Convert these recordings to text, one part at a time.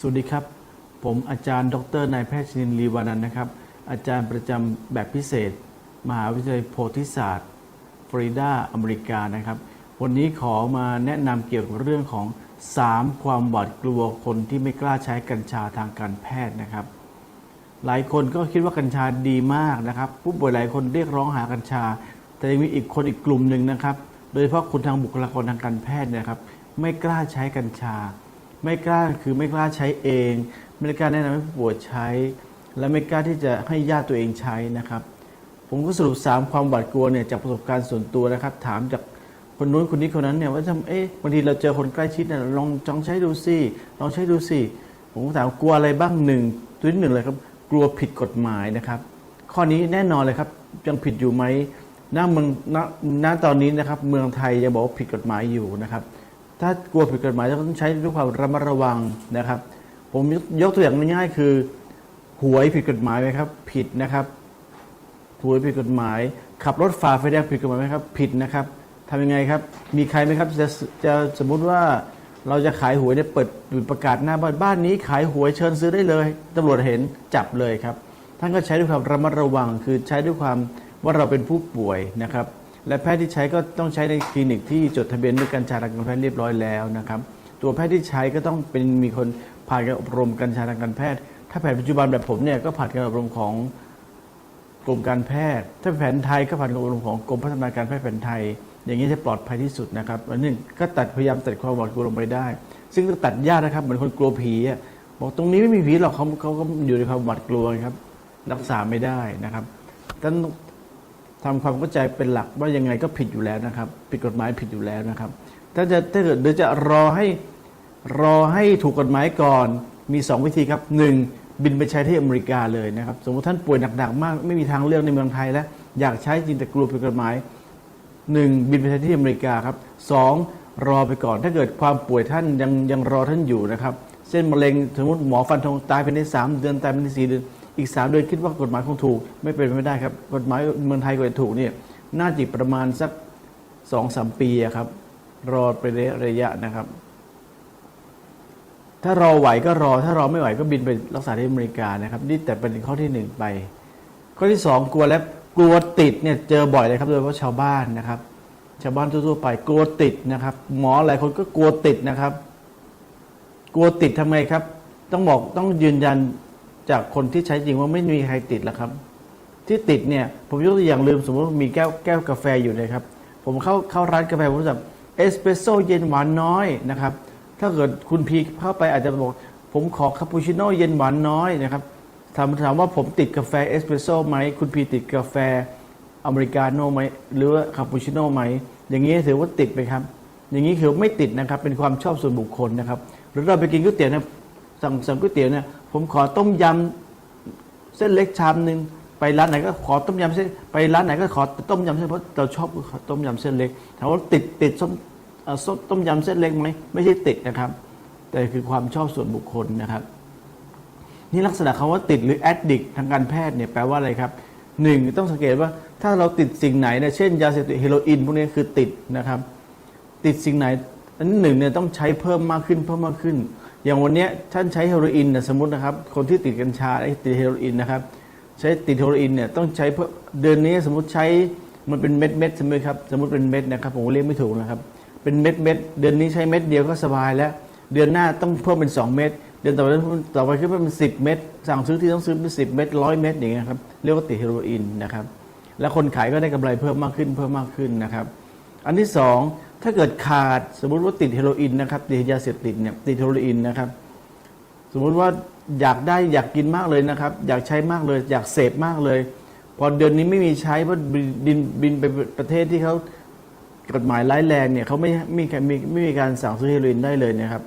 สวัสดีครับ ผมอาจารย์ ดรนายแพทย์ชนินร์ลีวานันท์นะครับ อาจารย์ประจำแบบพิเศษ มหาวิทยาลัยโพธิศาสตร์ฟลอริดาอเมริกานะครับ วันนี้ขอมาแนะนำเกี่ยวกับเรื่องของ 3 ความหวาดกลัวคนที่ไม่กล้าใช้กัญชาทางการแพทย์นะครับ หลายคนก็คิดว่ากัญชาดีมากนะครับผู้ป่วยหลายคนเรียกร้องหากัญชา แต่ยังมีอีกคนอีกกลุ่มหนึ่งนะครับ โดยเฉพาะคนทางบุคลากรทางการแพทย์นะครับ ไม่กล้าใช้กัญชา ไม่กล้าคือไม่กล้าใช้เอง ไม่กล้าแนะนำให้ผู้ป่วยใช้ และไม่กล้าที่จะให้ญาติตัวเองใช้นะครับ ผมก็สรุป 3 ความหวาดกลัวเนี่ยจากประสบการณ์ส่วนตัวนะครับ ถามจากคนนู้นคนนี้คนนั้นเนี่ยว่าทำเอ๊ะบางทีเราเจอคนใกล้ชิดเนี่ยลองจองใช้ดูสิลองใช้ดูสิผมก็ถามกลัวอะไรบ้างหนึ่งตัวที่หนึ่งเลยครับกลัวผิดกฎหมายนะครับ ข้อนี้แน่นอนเลยครับยังผิดอยู่ไหมหน้าเมืองณณตอนนี้นะครับ เมืองไทยยังบอกว่าผิดกฎหมายอยู่นะครับ ถ้ากลัวผิดกฎหมายต้องใช้ด้วยความระมัดระวังนะครับ ผมยกตัวอย่างง่ายๆคือหวยผิดกฎหมายไหมครับ ผิดนะครับหวยผิดกฎหมาย ขับรถฝ่าไฟแดงผิดกฎหมายไหมครับ ผิดนะครับทำยังไงครับ มีใครไหมครับจะจะสมมุติว่าเราจะขายหวยเนี่ยเปิดประกาศหน้าบ้านบ้านนี้ ขายหวยเชิญซื้อได้เลยตำรวจเห็นจับเลยครับท่านก็ใช้ด้วยความระมัดระวังคือใช้ด้วยความว่าเราเป็นผู้ป่วยนะครับ และแพทย์ที่ใช้ก็ต้องใช้ในคลินิกที่จดทะเบียนด้วยกัญชาทางการแพทย์เรียบร้อยแล้วนะครับ ตัวแพทย์ที่ใช้ก็ต้องเป็นมีคนผ่านการอบรมกัญชาทางการแพทย์ ถ้าแผนปัจจุบันแบบผมเนี่ยก็ผ่านการอบรมของกรมการแพทย์ ถ้าแผนไทยก็ผ่านการอบรมของกรมพัฒนาการแพทย์แผนไทย อย่างนี้จะปลอดภัยที่สุดนะครับอันนี้ก็ตัดพยายามตัดความหวาดกลัวลงไปได้ ซึ่งตัดยากนะครับเหมือนคนกลัวผีบอกตรงนี้ไม่มีผีหรอกเขาเขาก็อยู่ในความหวาดกลัวครับ รักษาไม่ได้นะครับท่าน ทำความเข้าใจเป็นหลักว่ายังไงก็ผิดอยู่แล้วนะครับ ผิดกฎหมายผิดอยู่แล้วนะครับ ถ้าจะถ้าเกิดเดี๋ยวจะรอให้รอให้ถูกกฎหมายก่อนมี 2 วิธีครับ 1. บินไปใช้ที่อเมริกาเลยนะครับ สมมติท่านป่วยหนักๆมาก ไม่มีทางเลือกในเมืองไทยแล้ว อยากใช้จริงแต่กลัวผิดกฎหมาย 1. บินไปใช้ที่อเมริกาครับ 2. รอไปก่อนถ้าเกิดความป่วยท่านยังยังรอท่านอยู่นะครับเส้นมะเร็งสมมติหมอฟันธงตายภายใน3เดือนตายภายใน4เดือน อีก 3 เดือนคิดว่ากฎหมายคงถูก ไม่เป็นไม่ได้ครับ กฎหมายเมืองไทยกว่าจะถูกเนี่ยน่าจะอีประมาณสัก2-3สามปีครับ รอไประยะนะครับ ถ้ารอไหวก็รอ ถ้ารอไม่ไหวก็บินไปรักษาที่อเมริกานะครับ นี่แต่เป็นข้อที่หนึ่งไป ข้อที่สองกลัวแล้วกลัวติดเนี่ยเจอบ่อยเลยครับ โดยเฉพาะชาวบ้านนะครับ ชาวบ้านทั่วๆไปกลัวติดนะครับ หมอหลายคนก็กลัวติดนะครับ กลัวติดทำไมครับ ต้องบอกต้องยืนยัน จากคนที่ใช้จริงว่าไม่มีใครติดหรอกครับ ที่ติดเนี่ยผมยกตัวอย่างลืมสมมติว่ามีแก้วแก้วกาแฟอยู่เลยครับ ผมเข้าเข้าร้านกาแฟผมจะเอสเปรสโซ่เย็นหวานน้อยนะครับถ้าเกิดคุณพีเข้าไปอาจจะบอก ผมขอคาปูชิโน่เย็นหวานน้อยนะครับถามถามว่าผมติดกาแฟเอสเปรสโซ่ไหมคุณพีติดกาแฟอเมริกาโน่ไหมหรือว่าคาปูชิโน่ไหมอย่างนี้ถือว่าติดไหมครับ อย่างนี้คือไม่ติดนะครับเป็นความชอบส่วนบุคคลนะครับ หรือเราไปกินก๋วยเตี๋ยวนี่ยสั่งสั่งก๋วยเตี๋ยวเนี่ย ผมขอต้มยำเส้นเล็กชามหนึ่งไปร้านไหนก็ขอต้มยำเส้นไปร้านไหนก็ขอต้มยำเส้นเพราะเราชอบต้มยำเส้นเล็กถามว่าติดติดส้มส้มต้มยำเส้นเล็กไหมไม่ใช่ติดนะครับ แต่คือความชอบส่วนบุคคลนะครับ นี่ลักษณะคำว่าติดหรือ addict ทางการแพทย์เนี่ยแปลว่าอะไรครับหนึ่งต้องสังเกตว่าถ้าเราติดสิ่งไหนเนี่ยเช่นยาเสพติดเฮโรอีนพวกนี้คือติดนะครับ ติดสิ่งไหนอันหนึ่งเนี่ยต้องใช้เพิ่มมากขึ้นเพิ่มมากขึ้น อย่างวันนี้ท่านใช้เฮโรอีนนะสมมตินะครับ คนที่ติดกัญชาไอ้ติดเฮโรอีนนะครับ ใช้ติดเฮโรอีนเนี่ยต้องใช้เพิ่มเดือนนี้สมมติใช้มันเป็นเม็ดเม็ดๆใช่ไหมครับสมมติเป็นเม็ดนะครับผมเรียกไม่ถูกนะครับเป็นเม็ดเม็ดๆเดือนนี้ใช้เม็ดเดียวก็สบายแล้ว เดือนหน้าต้องเพิ่มเป็น 2 เม็ดเดือนต่อไปต่อไปขึ้นเป็นสิบเม็ดสั่งซื้อที่ต้องซื้อเป็นสิบเม็ดร้อยเม็ดอย่างเงี้ยครับเรียกว่าติดเฮโรอีนนะครับแล้วคนขายก็ได้กำไรเพิ่มมากขึ้นเพิ่มมากขึ้นนะครับ อันที่สองถ้าเกิดขาดสมมุติว่าติดเฮโรอีนนะครับติดยาเสพติดเนี่ยติดเฮโรอีนนะครับ สมมุติว่าอยากได้อยากกินมากเลยนะครับ อยากใช้มากเลย อยากเสพมากเลย พอเดือนนี้ไม่มีใช้เพราะบินบินไปประเทศที่เขากฎหมายร้ายแรงเนี่ยเขาไม่ไม่มีไม่ไม่มีการสั่งซื้อเฮโรอีนได้เลยนะครับ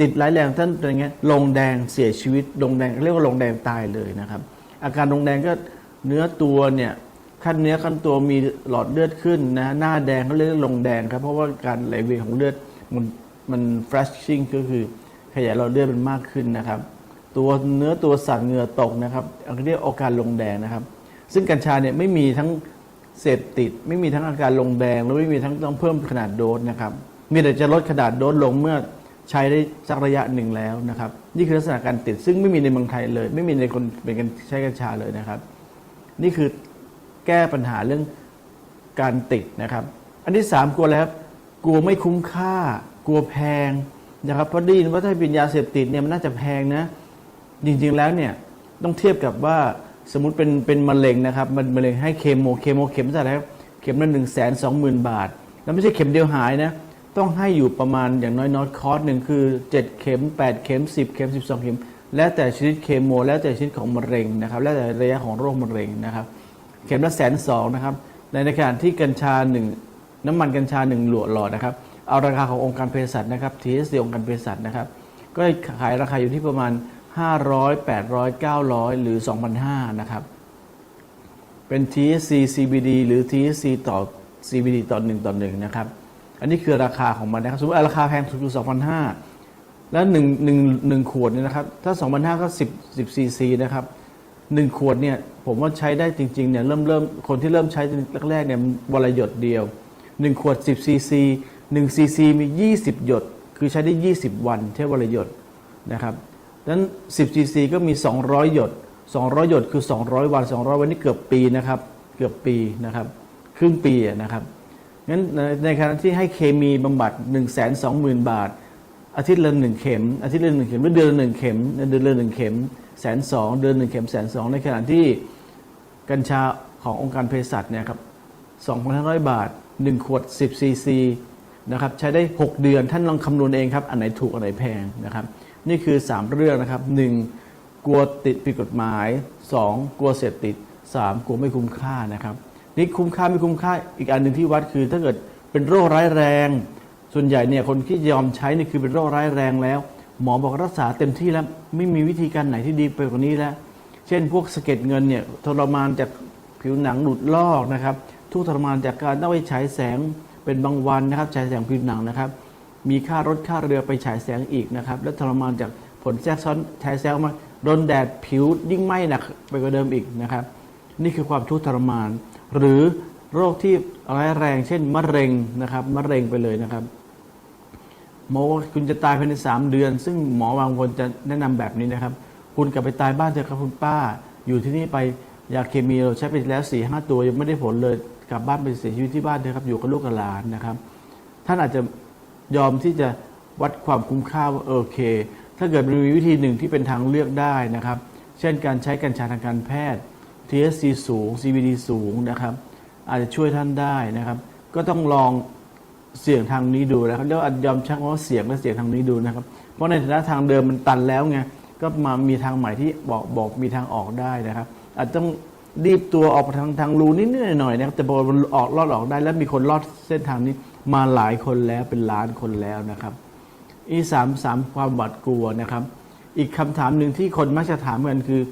ติดร้ายแรงท่านเป็นอย่างเงี้ยลงแดงเสียชีวิตลงแดงเรียกว่าลงแดงตายเลยนะครับ อาการลงแดงก็เนื้อตัวเนี่ย ขั้นเนื้อขั้นตัวมีหลอดเลือดขึ้นนะหน้าแดงเขาเรียกลงแดงครับ เพราะว่าการไหลเวียนของเลือดมันมัน flashing ก็คือขยายหลอดเลือดมันมากขึ้นนะครับ ตัวเนื้อตัวสั่นเหงื่อตกนะครับอันเรียกอาการลงแดงนะครับ ซึ่งกัญชาเนี่ยไม่มีทั้งเสพติด ไม่มีทั้งอาการลงแดง แล้วไม่มีทั้งต้องเพิ่มขนาดโดสนะครับมีแต่จะลดขนาดโดสลงเมื่อใช้ได้สักระยะหนึ่งแล้วนะครับ นี่คือลักษณะการติดซึ่งไม่มีในเมืองไทยเลย ไม่มีในคนเป็นกันใช้กัญชาเลยนะครับ นี่คือ แก้ปัญหาเรื่องการติดนะครับ อันที่สามกลัวอะไรครับ กลัวไม่คุ้มค่า กลัวแพงนะครับเพราะไดีนว่าถ้าเป็นยาเสพติดเนี่ยมันน่าจะแพงนะ จริงๆแล้วเนี่ยต้องเทียบกับว่าสมมติเป็นเป็นมะเร็งนะครับมันมะเร็งให้เคโมเคโมเข็มเท่าไหร่ครับเข็มละหนึ่งแสนสองหมื่นบาท แล้วไม่ใช่เข็มเดียวหายนะต้องให้อยู่ประมาณอย่างน้อยๆคอร์สหนึ่งคือ 7 เข็ม 8 เข็ม 10 เข็ม 12 เข็ม แล้วแต่ชนิดเคโม แล้วแต่ชนิดของมะเร็งนะครับ แล้วแต่ระยะของโรคมะเร็งนะครับ เข็มละแสนสองนะครับในในขณะที่กัญชาหนึ่งน้ำมันกัญชาหนึ่งหลวดหลอดนะครับเอาราคาขององค์การเภสัชนะครับ THC องค์การเภสัชนะครับ ก็ขายราคาอยู่ที่ประมาณ 500 800 900 หรือ 2,500 นะครับ เป็น THC CBD หรือ THC ต่อ CBD ต่อหนึ่งต่อหนึ่งนะครับ อันนี้คือราคาของมันนะครับ สมมติราคาแพงสุดคือ2,500 แล้วหนึ่งหนึ่งหนึ่งขวดเนี่ยนะครับ ถ้า 2,500 ก็ 10 10 cc นะครับ หนึ่งขวดเนี่ยผมว่าใช้ได้จริงๆเนี่ยเริ่มเริ่มคนที่เริ่มใช้แรกๆเนี่ยวันละหยดเดียว1ขวด10 cc 1 cc มี 20 หยด คือใช้ได้ 20 วันใช้วันละหยดนะครับดังนั้น10 cc ก็มี 200 หยด 200 หยดคือ 200 วัน 200 วันนี่เกือบปีนะครับเกือบปีนะครับครึ่งปีนะครับงั้นในในขณะที่ให้เคมีบำบัด 1 2 0 0 0 0 บาท อาทิตย์ละหนึ่งเข็ม อาทิตย์ละหนึ่งเข็มหรือเดือนละหนึ่งเข็มเดือนละหนึ่งเข็มแสนสองเดือนหนึ่งเข็มแสนสองในขณะที่กัญชาขององค์การเภสัชเนี่ยครับ2,500บาท1ขวด10ซีซีนะครับใช้ได้ 6 เดือนท่านลองคำนวณเองครับ อันไหนถูก อันไหนแพงนะครับ นี่คือ 3 เรื่องนะครับ 1. กลัวติดผิดกฎหมาย 2. กลัวเสพติด 3. กลัวไม่คุ้มค่านะครับ นี่คุ้มค่าไม่คุ้มค่าอีกอันหนึ่งที่วัดคือ ถ้าเกิดเป็นโรคร้ายแรง ส่วนใหญ่เนี่ยคนที่ยอมใช้นี่คือเป็นโรคร้ายแรงแล้ว หมอบอกรักษาเต็มที่แล้ว ไม่มีวิธีการไหนที่ดีไปกว่านี้แล้ว เช่นพวกสะเก็ดเงินเนี่ยทรมานจากผิวหนังหลุดลอกนะครับ ทุกทรมานจากการต้องไปฉายแสงเป็นบางวันนะครับฉายแสงผิวหนังนะครับ มีค่ารถค่าเรือไปฉายแสงอีกนะครับ และทรมานจากผลแทรกซ้อนฉายแสงมาโดนแดดผิวยิ่งไหม้หนักไปกว่าเดิมอีกนะครับ นี่คือความทุกข์ทรมาน หรือโรคที่ร้ายแรง เช่นมะเร็งนะครับมะเร็งไปเลยนะครับ หมอว่าคุณจะตายภายในสามเดือน ซึ่งหมอบางคนจะแนะนำแบบนี้นะครับ คุณกลับไปตายบ้านเถอะครับคุณป้า อยู่ที่นี่ไปยาเคมีเราใช้ไปแล้วสี่ห้าตัวยังไม่ได้ผลเลยกลับบ้านไปเสียชีวิตที่บ้านเถอะครับอยู่กับลูกกับหลานนะครับ ท่านอาจจะยอมที่จะวัดความคุ้มค่าว่าโอเค ถ้าเกิดมีวิธีหนึ่งที่เป็นทางเลือกได้นะครับ เช่นการใช้กัญชาทางการแพทย์ THC สูง CBD สูงนะครับ อาจจะช่วยท่านได้นะครับ ก็ต้องลอง เสี่ยงทางนี้ดูนะครับเรียกว่ายอมชักว่าเสี่ยงและเสี่ยงทางนี้ดูนะครับ เพราะในฐานะทางเดิมมันตันแล้วไงก็มามีทางใหม่ที่บอกบอกมีทางออกได้นะครับ อาจจะต้องรีบตัวออกทางทางรูนิดหน่อยนะครับแต่พอมันออกรอดออกได้ แล้วมีคนรอดเส้นทางนี้มาหลายคนแล้วเป็นล้านคนแล้วนะครับอีสามสามความหวาดกลัวนะครับ อีกคำถามหนึ่งที่คนมักจะถามกันคือ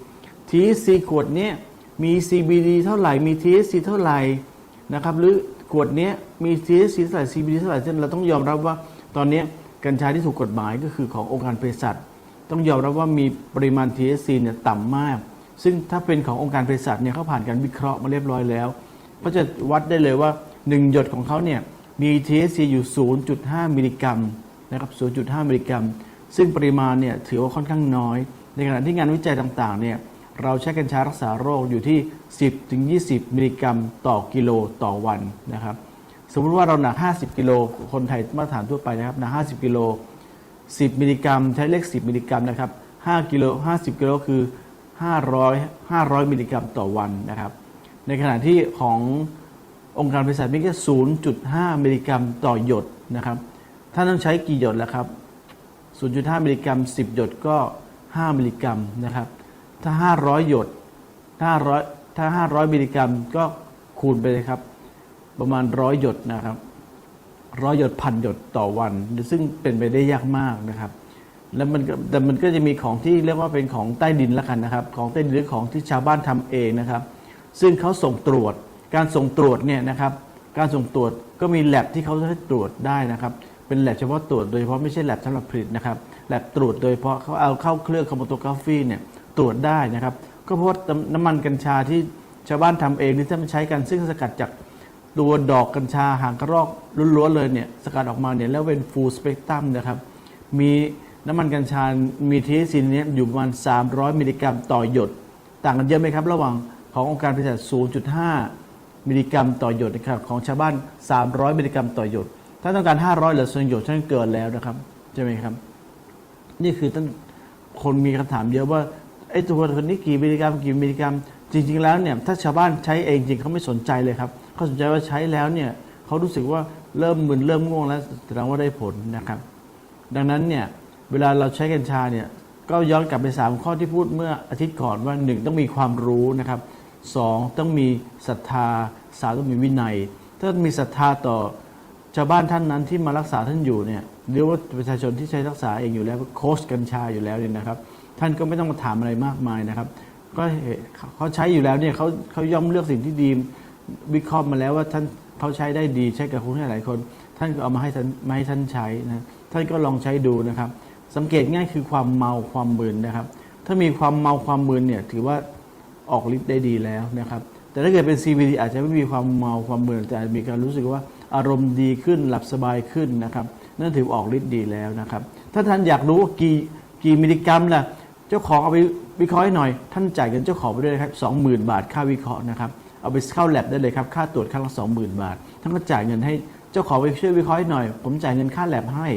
THC ขวดเนี้ยมี CBD เท่าไหร่มี THC เท่าไหร่นะครับหรือ ขวดนี้มี THC เท่าไหร่ CBD เท่าไหร่ซึ่งเราต้องยอมรับว่าตอนนี้กัญชาที่ถูกกฎหมายก็คือขององค์การเภสัชต้องยอมรับว่ามีปริมาณ THC เนี่ยต่ำมาก ซึ่งถ้าเป็นขององค์การเภสัชเนี่ยเขาผ่านการวิเคราะห์มาเรียบร้อยแล้ว ก็จะวัดได้เลยว่า 1 หยดของเขาเนี่ยมี THC อยู่ 0.5 มิลลิกรัมนะครับ 0.5 มิลลิกรัม ซึ่งปริมาณเนี่ยถือว่าค่อนข้างน้อย ในขณะที่งานวิจัยต่างๆเนี่ย เราใช้กัญชารักษาโรคอยู่ที่ 10ถึง20 มิลลิกรัมต่อกิโลต่อวันนะครับ สมมติว่าเราหนัก 50 กิโล คนไทยมาตรฐานทั่วไปนะครับหนัก 50 กิโล 10 มิลลิกรัม ใช้เลข 10 มิลลิกรัมนะครับ5กิโล 50 กิโลคือ 500 500 มิลลิกรัมต่อวันนะครับ ในขณะที่ขององค์การเภสัชมีแค่0.5 มิลลิกรัมต่อหยดนะครับ ท่านต้องใช้กี่หยดล่ะครับ 0.5 มิลลิกรัม 10 หยดก็ 5 มิลลิกรัมนะครับ ถ้า500หยดถ้า500ถ้า500มิลลิกรัมก็คูณไปเลยครับ ประมาณ100หยดนะครับร้อยหยดพันหยดต่อวัน ซึ่งเป็นไปได้ยากมากนะครับ แล้วมันแต่มันก็จะมีของที่เรียกว่าเป็นของใต้ดินล้วกันนะครับ ของใต้ดินหรือของที่ชาวบ้านทำเองนะครับ ซึ่งเขาส่งตรวจ การส่งตรวจเนี่ยนะครับ การส่งตรวจก็มีแลบที่เขาจะตรวจได้นะครับ เป็นแลบเฉพาะตรวจโดยเฉพาะไม่ใช่แลบสำหรับผลิตนะครับแลบตรวจโดยเฉพาะเขาเอาเข้าเครื่องคอมโมโตกราฟีเนี่ย ตรวจได้นะครับ ก็เพราะว่าน้ำมันกัญชาที่ชาวบ้านทำเองนี่ถ้ามันใช้กันซึ่งสกัดจากตัวดอกกัญชาหางกระรอกล้วนๆเลยเนี่ยสกัดออกมาเนี่ยแล้วเป็นฟูลสเปกตรัมนะครับ มีน้ำมันกัญชา มีทีซินเนี่ยอยู่ประมาณ 300 มิลลิกรัมต่อหยด ต่างกันเยอะไหมครับ ระหว่างขององค์การเภสัช0.5 มิลลิกรัมต่อหยดนะครับของชาวบ้าน 300 มิลลิกรัมต่อหยด ถ้าต้องการ 500หรือส่วนหยดท่านเกินแล้วนะครับใช่ไหมครับ นี่คือท่านคนมีคำถามเยอะว่า ไอ้ตัวคนนี้กี่มิลลิกรัมกี่มิลลิกรัม จริง ๆ แล้วเนี่ยถ้าชาวบ้านใช้เองจริงเขาไม่สนใจเลยครับเขาสนใจว่าใช้แล้วเนี่ยเขารู้สึกว่าเริ่มมึนเริ่มง่วงแล้วแสดงว่าได้ผลนะครับ ดังนั้นเนี่ยเวลาเราใช้กัญชาเนี่ยก็ย้อนกลับไปสามข้อที่พูดเมื่ออาทิตย์ก่อนว่าหนึ่งต้องมีความรู้นะครับสองต้องมีศรัทธาสามต้องมีวินัย ถ้ามีศรัทธาต่อชาวบ้านท่านนั้นที่มารักษาท่านอยู่เนี่ยหรือว่าประชาชนที่ใช้รักษาเองอยู่แล้วโค้ชกัญชาอยู่แล้วเนี่ยนะครับ ท่านก็ไม่ต้องมาถามอะไรมากมายนะครับ ก็เขาใช้อยู่แล้วเนี่ยเขาเขาย่อมเลือกสิ่งที่ดีวิเคราะห์มาแล้วว่าท่านเขาใช้ได้ดีใช้กับคนหลายคน ท่านก็เอามาให้ท่านมาให้ท่านใช้นะท่านก็ลองใช้ดูนะครับ สังเกตง่ายคือความเมาความมึนนะครับ ถ้ามีความเมาความมึนเนี่ยถือว่าออกฤทธิ์ได้ดีแล้วนะครับแต่ถ้าเกิดเป็น CBD อาจจะไม่มีความเมาความมึนแต่อาจะมีการรู้สึกว่าอารมณ์ดีขึ้นหลับสบายขึ้นนะครับนั่นถือออกฤทธิ์ดีแล้วนะครับ ถ้าท่านอยากรู้กี่กี่มิลลิกรัมล่ะ เจ้าของเอาไปวิเคราะห์หน่อย ท่านจ่ายเงินเจ้าของไปด้วยนะครับสองหมื่นบาทค่าวิเคราะห์นะครับเอาไปเข้าแลบได้เลยครับค่าตรวจครั้งละสองหมื่นบาทท่านก็จ่ายเงินให้เจ้าของไปช่วยวิเคราะห์หน่อย ผมจ่ายเงินค่าแลบให้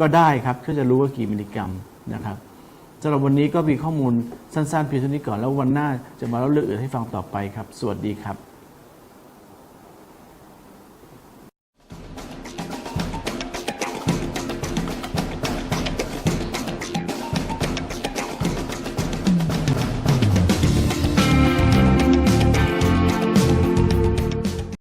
ก็ได้ครับเพื่อจะรู้ว่ากี่มิลลิกรัมนะครับสำหรับวันนี้ก็มีข้อมูลสั้นๆเพียงเท่านี้ก่อนแล้ววันหน้าจะมาเล่าเรื่องอื่นให้ฟังต่อไปครับ สวัสดีครับ